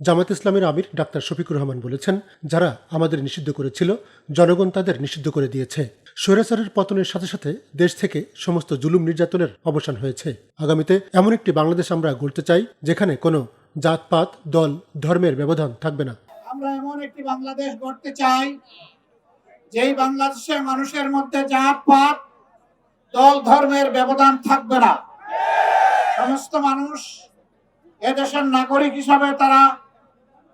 জামাত ইসলামের আমির ডাক্তার শফিকুর রহমান বলেছেন, যারা আমাদের নিষিদ্ধ করেছিল, জনগণ তাদের নিষিদ্ধ করে দিয়েছে। স্বৈরাচারের পতনের সাথে সাথে দেশ থেকে সমস্ত জুলুম নির্যাতনের অবসান হয়েছে। আগামীতে এমন একটি বাংলাদেশ আমরা গড়তে চাই, যেখানে কোনো জাতপাত, দল, ধর্মের ব্যবধান থাকবে না। আমরা এমন একটি বাংলাদেশ গড়তে চাই, যেই বাংলাদেশে মানুষের মধ্যে জাত পাত দল, ধর্মের ব্যবধান থাকবে না। সমস্ত মানুষ এদেশের নাগরিক হিসাবে তারা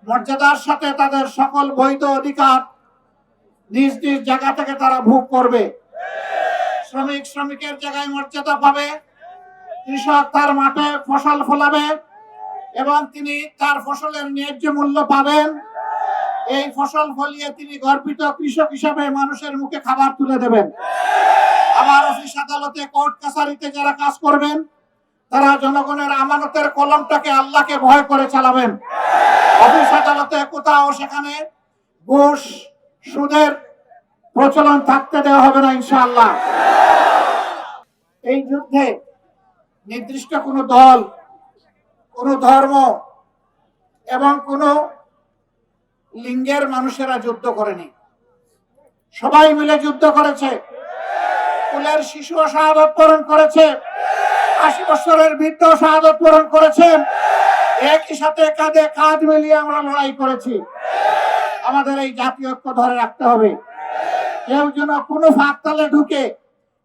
মর্যাদার সাথে তাদের সকল বৈধ অধিকার নিজ নিজ জায়গা থেকে তারা ভোগ করবে। শ্রমিক শ্রমিকের জায়গায় মর্যাদা পাবে, কৃষক তার মাঠে ফসল ফলাবে এবং তিনি তার ফসলের ন্যায্য মূল্য পাবেন। এই ফসল ফলিয়ে তিনি গর্বিত কৃষক হিসাবে মানুষের মুখে খাবার তুলে দেবেন। আবার অফিস আদালতে কোর্ট কাছারিতে যারা কাজ করবেন, তারা জনগণের আমানতের কলমটাকে আল্লাহকে ভয় করে চালাবেন। অফিস আদালতে কোথাও সেখানে ঘুষ, সুদের প্রচলন থাকতে দেওয়া হবে না, ইনশাআল্লাহ। এই যুদ্ধে নির্দিষ্ট কোনো দল, কোনো ধর্ম এবং কোনো লিঙ্গের মানুষেরা যুদ্ধ করেনি। সবাই মিলে যুদ্ধ করেছে। কুলের শিশু শাহাদত বরণ করেছে। আশি বছরের বৃদ্ধ শাহাদত বরণ করেছেন একই সাথে কাঁধে কাঁধ মিলিয়ে আমরা লড়াই করেছি। আমাদের এই জাতীয় ঐক্য ধরে রাখতে হবে। কেউ যেন কোনো ফাঁক তালে ঢুকে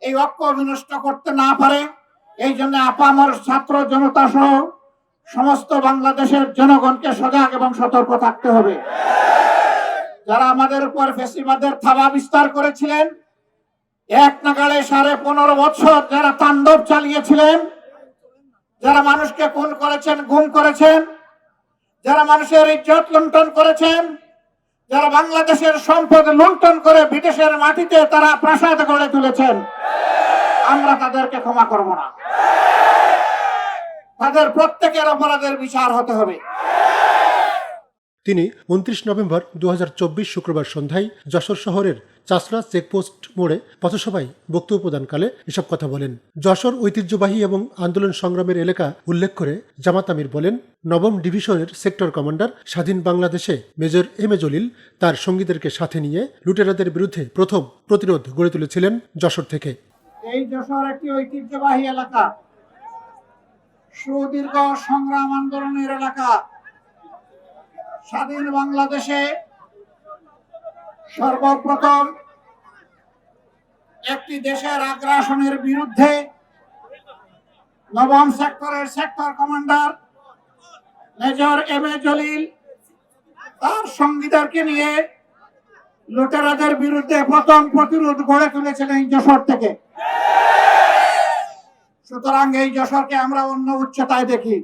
এই ঐক্য বিনষ্ট করতে না পারে, এই জন্য আপামর ছাত্র জনতা সহ সমস্ত বাংলাদেশের জনগণকে সজাগ এবং সতর্ক থাকতে হবে। যারা আমাদের উপর ফেসিবাদের থাবা বিস্তার করেছিলেন, এক নাগাড়ে সাড়ে পনেরো বছর যারা তাণ্ডব চালিয়েছিলেন যারা মানুষকে খুন করেছেন, গুম করেছেন, যারা মানুষের ইজ্জত লুণ্ঠন করেছেন, যারা বাংলাদেশের সম্পদ লুণ্ঠন করে বিদেশের মাটিতে তারা প্রাসাদ গড়ে তুলেছেন, আমরা তাদেরকে ক্ষমা করব না। তাদের প্রত্যেকের অপরাধের বিচার হতে হবে। তিনি উনত্রিশ নভেম্বর দু হাজার চব্বিশ শুক্রবার সন্ধ্যায় যশোর শহরের চাষড়া চেকপোস্ট মোড়ে পথসভায় বক্তব্য প্রদানকালে এসব কথা বলেন। যশোর ঐতিহ্যবাহী এবং আন্দোলন সংগ্রামের এলাকা উল্লেখ করে জামাত আমির বলেন, নবম ডিভিশনের সেক্টর কমান্ডার স্বাধীন বাংলাদেশে মেজর এম এ জলিল তার সঙ্গীদেরকে সাথে নিয়ে লুটেরাদের বিরুদ্ধে প্রথম প্রতিরোধ গড়ে তুলেছিলেন যশোর থেকে। এই যশোর একটি ঐতিহ্যবাহী এলাকা। সুদীর্ঘ সংগ্রাম আন্দোলনের এলাকা। স্বাধীন বাংলাদেশে সর্বপ্রথম একটি দেশের আগ্রাসনের বিরুদ্ধে নবম সেক্টরের sector commander major M A Jalil তার সঙ্গীদেরকে নিয়ে লুটেরাদের বিরুদ্ধে প্রথম প্রতিরোধ গড়ে তুলেছিলেন এই যশোর থেকে। সুতরাং এই যশোরকে আমরা অন্য উচ্চতায় দেখি।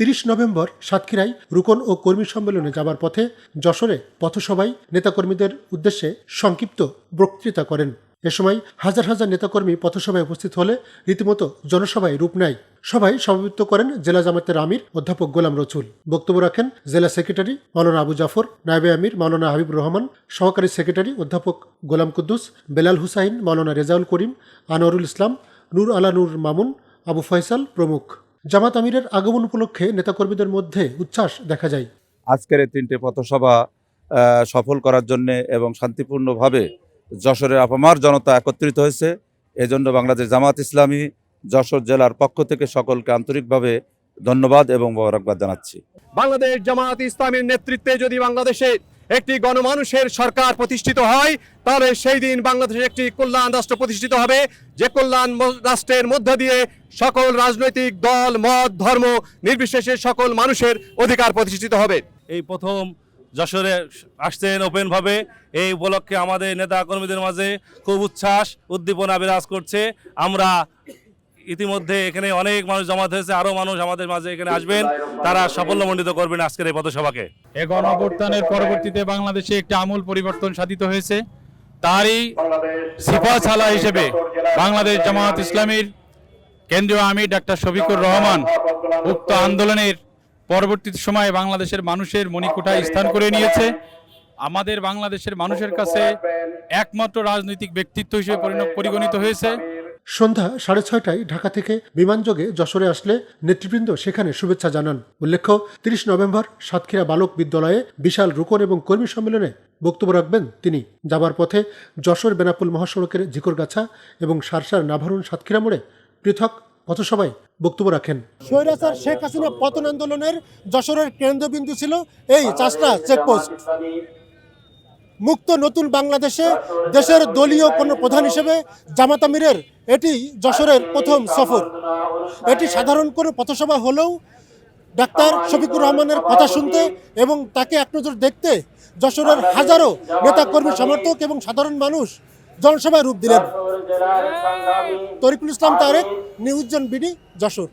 তিরিশ নভেম্বর সাতক্ষীরায় রুকন ও কর্মী সম্মেলনে যাবার পথে যশোরে পথসভায় নেতাকর্মীদের উদ্দেশ্যে সংক্ষিপ্ত বক্তৃতা করেন। এ সময় হাজার হাজার নেতাকর্মী পথসভায় উপস্থিত হলে রীতিমতো জনসভায় রূপ নেয়। সভায় সভাপতিত্ব করেন জেলা জামাতের আমির অধ্যাপক গোলাম রসুল। বক্তব্য রাখেন জেলা সেক্রেটারি মাওলানা আবু জাফর, নায়বে আমির মাওলানা হাবিবুর রহমান, সহকারী সেক্রেটারি অধ্যাপক গোলাম কুদ্দুস, বেলাল হুসাইন, মাওলানা রেজাউল করিম, আনোয়ারুল ইসলাম, নূর আলা নূর মামুন, আবু ফয়সাল প্রমুখ। জামাত আমিরের আগমন উপলক্ষে নেতাকর্মীদের মধ্যে উচ্ছ্বাস দেখা যায়। আজকের এই তিনটে পথসভা সফল করার জন্য এবং শান্তিপূর্ণভাবে যশোরের আপামার জনতা একত্রিত হয়েছে। এজন্য বাংলাদেশ জামাত ইসলামী যশোর জেলার পক্ষ থেকে সকলকে আন্তরিকভাবে ধন্যবাদ এবং মোবারকবাদ জানাচ্ছি। বাংলাদেশ জামাত ইসলামের নেতৃত্বে যদি বাংলাদেশে একটি গণমানুষের সরকার প্রতিষ্ঠিত হয়, তাহলে সেই দিন বাংলাদেশে একটি কল্যাণ রাষ্ট্র প্রতিষ্ঠিত হবে। যে কল্যাণ রাষ্ট্রের মধ্য দিয়ে সকল রাজনৈতিক দল, মত, ধর্ম নির্বিশেষে সকল মানুষের অধিকার প্রতিষ্ঠিত হবে। এই প্রথম যশোরে আসছেন ওপেনভাবে। এই উপলক্ষে আমাদের নেতা কর্মীদের মাঝে খুব উচ্ছ্বাস, উদ্দীপনা বিরাজ করছে। আমরা ইতিমধ্যে এখানে অনেক মানুষ জমাত হয়েছে, আরও মানুষ আমাদের মাঝে এখানে আসবেন। তারা সাফল্যমণ্ডিত করবেন আজকের এই পথসভাকে। এ গণঅভ্যুত্থানের পরবর্তীতে বাংলাদেশে একটি আমূল পরিবর্তন সাধিত হয়েছে। তারই সিফা ছালা হিসেবে বাংলাদেশ জামাত ইসলামীর কেন্দ্রীয় আমির ডাক্তার শফিকুর রহমান উক্ত আন্দোলনের পরবর্তী সময়ে বাংলাদেশের মানুষের মণিকুঠায় স্থান করে নিয়েছে। আমাদের বাংলাদেশের মানুষের কাছে একমাত্র রাজনৈতিক ব্যক্তিত্ব হিসেবে পরিগণিত হয়েছে। সন্ধ্যা সাড়ে ছয়টায় ঢাকা থেকে বিমানযোগে যশোরে আসলে নেতৃবৃন্দ সেখানে শুভেচ্ছা জানান। উল্লেখ্য, তিরিশ নভেম্বর সাতক্ষীরা বালক বিদ্যালয়ে বিশাল রুকন এবং কর্মী সম্মেলনে বক্তব্য রাখবেন তিনি। যাবার পথে যশোর বেনাপুল মহাসড়কের জিকরগাছা এবং সারসার নাভারুন সাতক্ষীরা মোড়ে পৃথক পথসভায় বক্তব্য রাখেন। স্বৈরাচার শেখ হাসিনা পতন আন্দোলনের যশোরের কেন্দ্রবিন্দু ছিল এই চাষটা চেকপোস্ট মুক্ত নতুন বাংলাদেশে দেশের দলীয় কোনো প্রধান হিসেবে জামাত আমিরের এটি যশোরের প্রথম সফর। এটি সাধারণ কোনো পথসভা হলেও ডাক্তার শফিকুর রহমানের কথা শুনতে এবং তাকে এক নজর দেখতে যশোরের হাজারো নেতাকর্মী সমর্থক এবং সাধারণ মানুষ জনসভায় রূপ দিলেন। তরিকুল ইসলাম তারেক নিউজ জন বিডি যশোর।